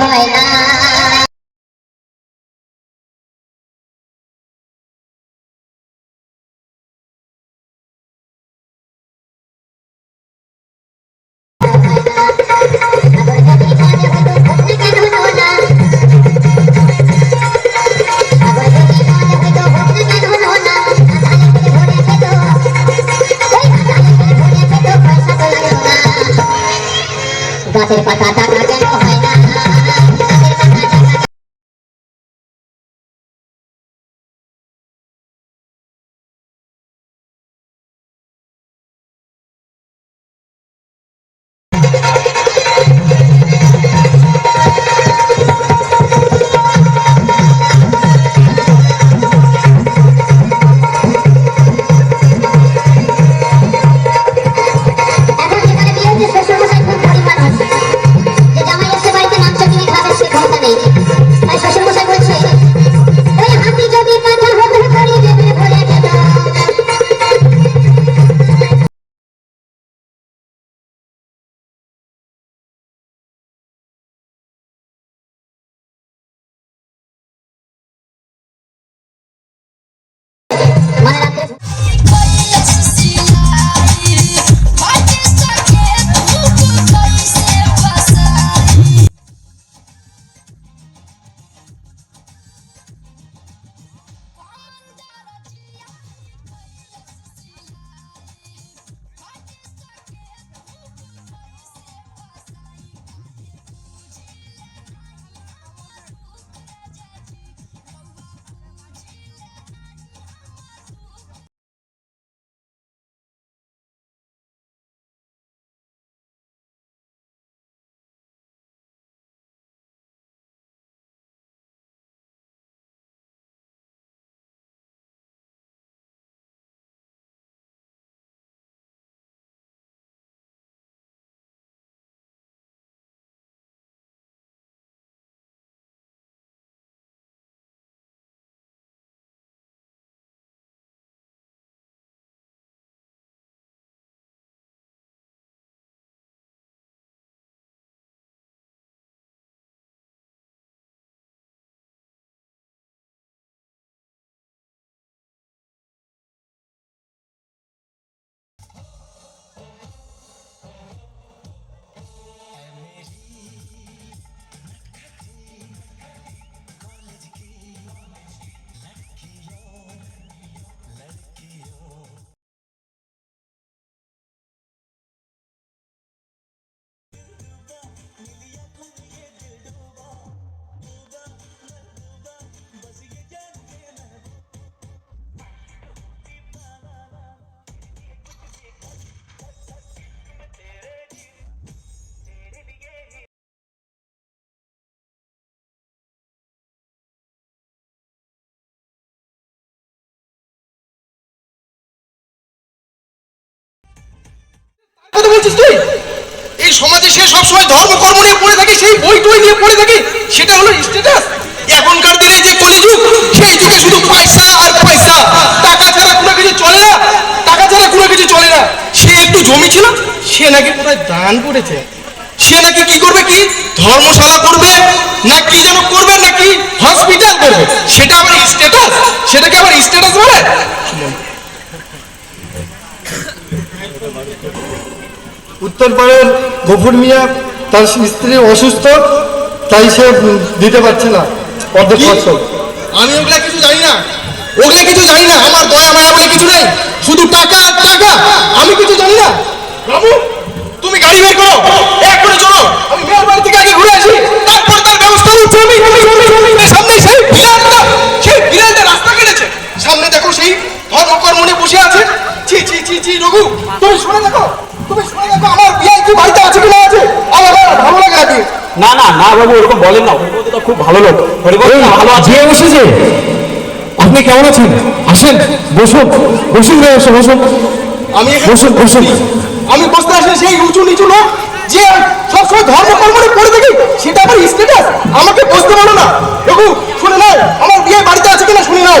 হয় না Gracias, patata. বলছিস তুই? এই সমাজে সে সবসময় নিয়ে পড়ে থাকে, সেই বই টই নিয়ে পড়ে থাকে, সেটা হলো স্ট্যাটাস এখনকার দিনে যে কলিযুগ, সেই যুগে শুধু পয়সা আর পয়সা। টাকা ছাড়া কোনো কিছু চলে না, টাকা ছাড়া কোনো কিছু চলে না। সে একটু জমি ছিল, সে নাকি কোথায় দান করেছে? সে নাকি কি করবে কি? ধর্মশালা করবে, না কি যেন করবে, নাকি হসপিটাল করবে সেটা আবার স্ট্যাটাস সেটাকে আবার স্ট্যাটাস বলে উত্তরপাড়ের গফুর মিয়া তার স্ত্রী অসুস্থ তাই সে দিতে পারছে না। অর্ধেক ফসল আমি ওগুলা কিছু জানি না। ওগুলা কিছু জানি না। আমার দয়া মায়া বলে কিছু নাই। শুধু টাকা আর টাকা। আমি কিছু জানি না। বাবু তুমি গাড়ি বের করো। এক্ষুনি চলো। আমি মেয়ের বাড়ি থেকে আগে ঘুরে আসি। তারপর তার ব্যবস্থা করছি আমি। সামনে সেই বিড়ালটা সেই বিড়ালটা রাস্তা কেটেছে। সামনে দেখো সেই ধর্মকর্ম নিয়ে বসে আছে। ছি ছি ছি ছি রঘু। তুমি শুনে দেখো। তুমি শুনে দেখো আমার বিড়াল কি বাড়িতে আছে কি না আছে? আমার না ভালো লাগে আজকে না না না বাবু ওরকম বলেন না। হরিবন্ধু তো খুব ভালো লোক। না ভালো আছে। যে বসেছে? আপনি কেমন আছেন? আসেন বসুন বসুন রে, বসুন বসুন। আমি বসুন, বসুন। আমি বসতে আসলে সেই উঁচু নিচু লোক যে সবসময় ধর্ম কর্মে পড়ে থাকি সেটা আমার স্ট্যাটাস আমাকে বসতে বলো না। দেখু শুনে নাও আমার বিয়ে বাড়িতে আছে কিনা শুনে নাও।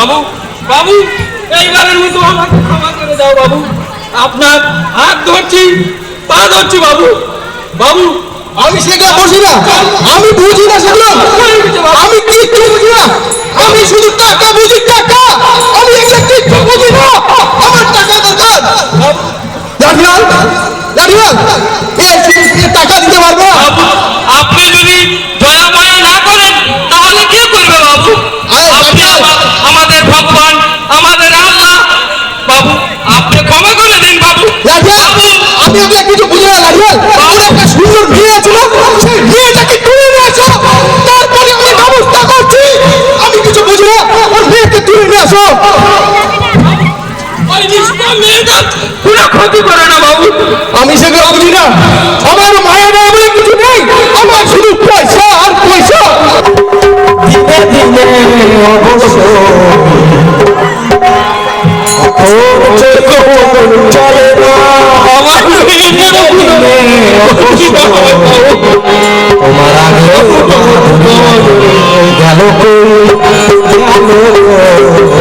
বাবু বাবু, এইবারের মতো আমাকে ক্ষমা করে দাও বাবু। আপনার হাত ধরছি, পা ধরছি বাবু। বাবু, আমি সেখানে বসি না। আমি আসো। কোনো ক্ষতি করে না বাবু। আমি সেগুলো বুঝি না। আমার মায়ের আমার কিছু নেই। আমার শুধু পয়সা আর পয়সা। দিনে দিনে অবশ্য Hallelujah